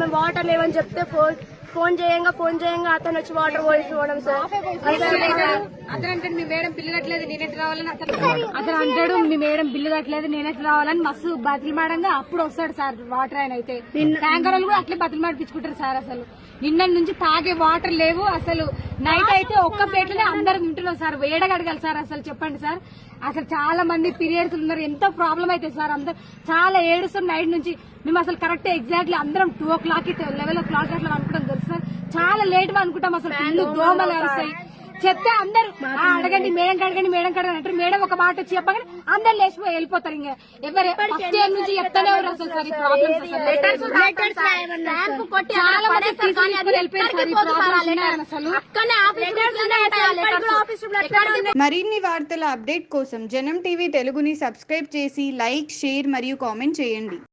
మేము వాటర్ లేవని చెప్తే ఫోన్ ఫోన్ చేయంగా ఫోన్ చేయంగా అతను వచ్చి వాటర్ పోయి చూడడం సార్. అతను అంటాడు మీ మేడం బిల్లు కట్టలేదు నేనెట్ రావాలని అతను అతను అంటాడు మీ మేడం బిల్లు కట్టలేదు నేనెట్ రావాలని మస్తు బతిమాడంగా అప్పుడు వస్తాడు సార్ వాటర్ ఆయన అయితే. ట్యాంకర్ వాళ్ళు కూడా అట్లే బతిమాడిపించుకుంటారు సార్ అసలు. నిన్న నుంచి తాగే వాటర్ లేవు అసలు నైట్ అయితే ఒక్క ప్లేట్లోనే అందరం తింటున్నాం సార్. వేడగడగాలి సార్ అసలు చెప్పండి సార్. అసలు చాలా మంది పీరియడ్స్ ఉన్నారు ఎంతో ప్రాబ్లం అయితే సార్ అందరు చాలా ఏడుస్తాం నైట్ నుంచి మేము అసలు కరెక్ట్ ఎగ్జాక్ట్లీ అందరం two o'clock level o'clock అట్లా అనుకుంటాం తెలుసు సార్. చాలా లేట్గా అనుకుంటాం అసలు దోమలు అరుస్తాయి. చెప్తే అందరు "ఆ, అడగండి మేడం కడగండి మేడం కడగండి అంటారు. మేడం ఒక మాట వచ్చి చెప్పగానే అందరు లేచిపోయి వెళ్ళిపోతారు ఇంకా. ఎవరు ఫస్ట్ ఇయర్ నుంచి చెప్తానే ఉన్నారు అసలు సార్ ఈ ప్రాబ్లమ్స్ అసలు. చాలా మంది తీసుకొని వెళ్ళిపోయారు. సార్? ఈ ప్రాబ్లమ్స్ ఉన్నాయని అసలు మరిన్ని వార్తల అప్డేట్ కోసం జనం టీవీ తెలుగుని సబ్స్క్రైబ్ చేసి లైక్ షేర్ మరియు కామెంట్ చేయండి.